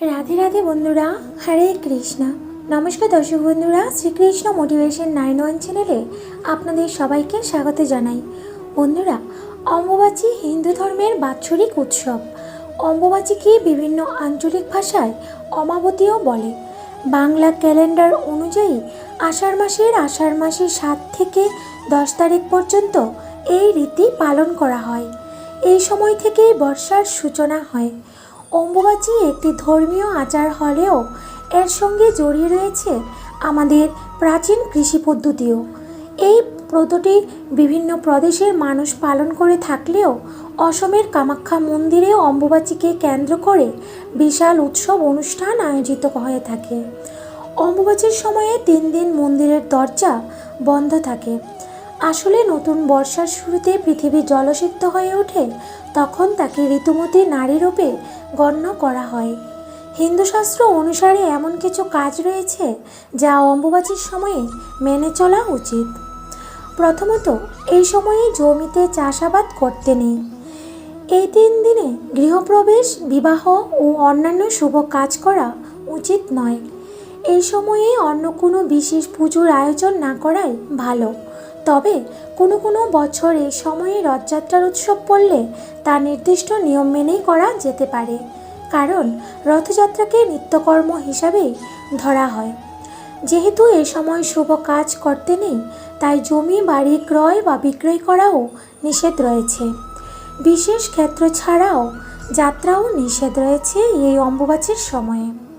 রাধে রাধে বন্ধুরা, হরে কৃষ্ণা। নমস্কার দর্শক বন্ধুরা, শ্রীকৃষ্ণ মোটিভেশন নাইন ওয়ান চ্যানেলে আপনাদের সবাইকে স্বাগত জানাই। বন্ধুরা, অম্বুবাচী হিন্দু ধর্মের বাৎসরিক উৎসব। অম্বুবাচীকে বিভিন্ন আঞ্চলিক ভাষায় অমাবতীও বলে। বাংলা ক্যালেন্ডার অনুযায়ী আষাঢ় মাসের আষাঢ় মাসের সাত থেকে দশ তারিখ পর্যন্ত এই রীতি পালন করা হয়। এই সময় থেকেই বর্ষার সূচনা হয়। অম্বুবাচী একটি ধর্মীয় আচার হলেও এর সঙ্গে জড়িয়ে রয়েছে আমাদের প্রাচীন কৃষি পদ্ধতিও। এই ব্রতটি বিভিন্ন প্রদেশের মানুষ পালন করে থাকলেও অসমের কামাখ্যা মন্দিরে অম্বুবাচীকে কেন্দ্র করে বিশাল উৎসব অনুষ্ঠান আয়োজিত হয়ে থাকে। অম্বুবাচীর সময়ে তিন দিন মন্দিরের দরজা বন্ধ থাকে। আসলে নতুন বর্ষার শুরুতে পৃথিবী জলসিক্ত হয়ে ওঠে, তখন তাকে ঋতুমতী নারী রূপে গণ্য করা হয়। হিন্দু শাস্ত্র অনুসারে এমন কিছু কাজ রয়েছে যা অম্বুবাচীর সময়ে মেনে চলা উচিত। প্রথমত, এই সময়ে জমিতে চাষাবাদ করতে নেই। এই তিন দিনে গৃহপ্রবেশ, বিবাহ ও অন্যান্য শুভ কাজ করা উচিত নয়। এই সময়ে অন্য কোনো বিশেষ পুজোর আয়োজন না করাই ভালো। তবে কোনো কোনো বছর এই সময়ে রথযাত্রার উৎসব পড়লে তা নির্দিষ্ট নিয়ম মেনেই করা যেতে পারে। কারণ রথযাত্রাকে নিত্যকর্ম হিসাবেই ধরা হয়। যেহেতু এ সময় শুভ কাজ করতে নেই, তাই জমি, বাড়ি, ক্রয় বা বিক্রয় করাও নিষেধ রয়েছে। বিশেষ ক্ষেত্র ছাড়াও যাত্রাও নিষেধ রয়েছে এই অম্বুবাচীর সময়ে।